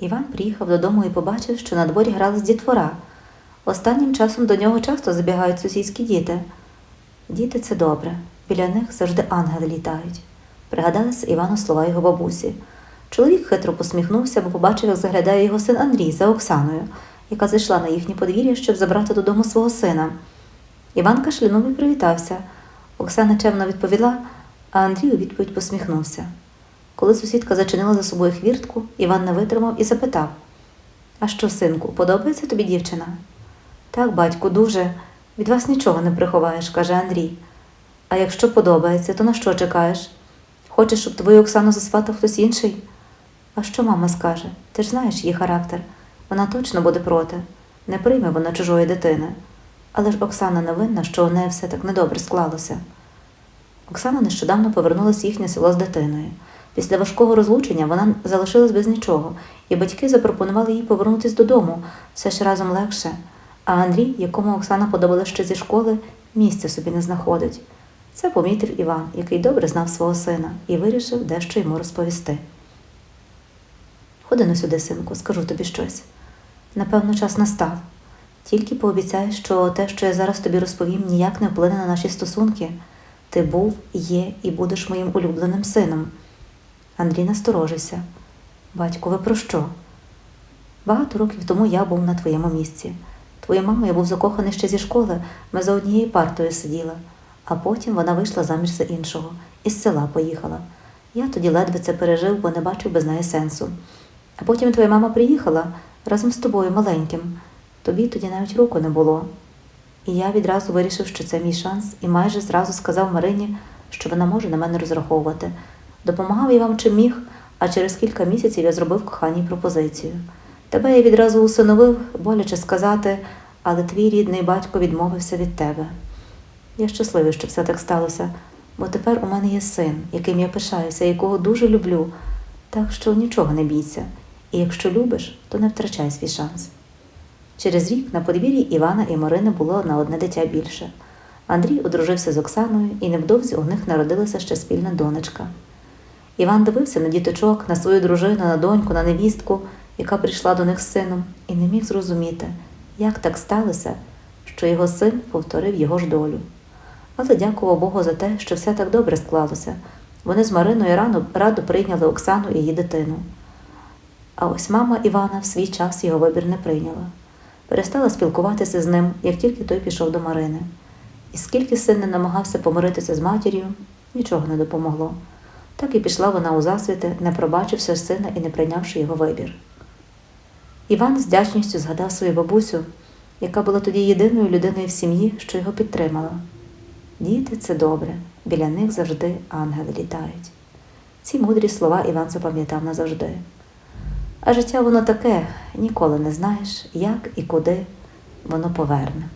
Іван приїхав додому і побачив, що на дворі грали з дітвора. Останнім часом до нього часто забігають сусідські діти. Діти це добре, біля них завжди ангели літають. Пригадалися Івану слова його бабусі. Чоловік хитро посміхнувся, бо побачив, як заглядає його син Андрій за Оксаною, яка зайшла на їхнє подвір'я, щоб забрати додому свого сина. Іван кашлянув і привітався. Оксана чемно відповіла, а Андрій у відповідь посміхнувся. Коли сусідка зачинила за собою хвіртку, Іван не витримав і запитав: А що, синку, подобається тобі дівчина? Так, батьку, дуже. Від вас нічого не приховаєш, каже Андрій. А якщо подобається, то на що чекаєш? Хочеш, щоб твою Оксану засватав хтось інший? А що мама скаже? Ти ж знаєш її характер. Вона точно буде проти. Не прийме вона чужої дитини. Але ж Оксана не винна, що у неї все так недобре склалося. Оксана нещодавно повернулася їхнє село з дитиною. Після важкого розлучення вона залишилась без нічого, і батьки запропонували їй повернутися додому, все ж разом легше. А Андрій, якому Оксана подобалася ще зі школи, місця собі не знаходить. Це помітив Іван, який добре знав свого сина, і вирішив дещо йому розповісти. Ходи ну сюди, синку, скажу тобі щось. Напевно, час настав. Тільки пообіцяй, що те, що я зараз тобі розповім, ніяк не вплине на наші стосунки. Ти був, є і будеш моїм улюбленим сином. Андрій насторожився. Батько, ви про що? Багато років тому я був на твоєму місці. Твою маму я був закоханий ще зі школи, ми за однією партою сиділи, а потім вона вийшла заміж за іншого, із села поїхала. Я тоді ледве це пережив, бо не бачив без неї сенсу. А потім твоя мама приїхала разом з тобою маленьким. Тобі тоді навіть року не було. І я відразу вирішив, що це мій шанс, і майже зразу сказав Марині, що вона може на мене розраховувати. Допомагав я вам чим міг, а через кілька місяців я зробив коханій пропозицію. Тебе я відразу усиновив, боляче сказати, але твій рідний батько відмовився від тебе. Я щасливий, що все так сталося, бо тепер у мене є син, яким я пишаюся, якого дуже люблю. Так що нічого не бійся, і якщо любиш, то не втрачай свій шанс. Через рік на подвір'ї Івана і Марини було на одне дитя більше. Андрій одружився з Оксаною, і невдовзі у них народилася ще спільна донечка. Іван дивився на діточок, на свою дружину, на доньку, на невістку, яка прийшла до них з сином, і не міг зрозуміти, як так сталося, що його син повторив його ж долю. Але дякував Богу за те, що все так добре склалося. Вони з Мариною рано радо прийняли Оксану і її дитину. А ось мама Івана в свій час його вибір не прийняла. Перестала спілкуватися з ним, як тільки той пішов до Марини. І скільки син не намагався помиритися з матір'ю, нічого не допомогло. Так і пішла вона у засвіти, не пробачивши сина і не прийнявши його вибір. Іван з вдячністю згадав свою бабусю, яка була тоді єдиною людиною в сім'ї, що його підтримала. Діти це добре, біля них завжди ангели літають. Ці мудрі слова Іван запам'ятав назавжди. А життя воно таке, ніколи не знаєш, як і куди воно поверне.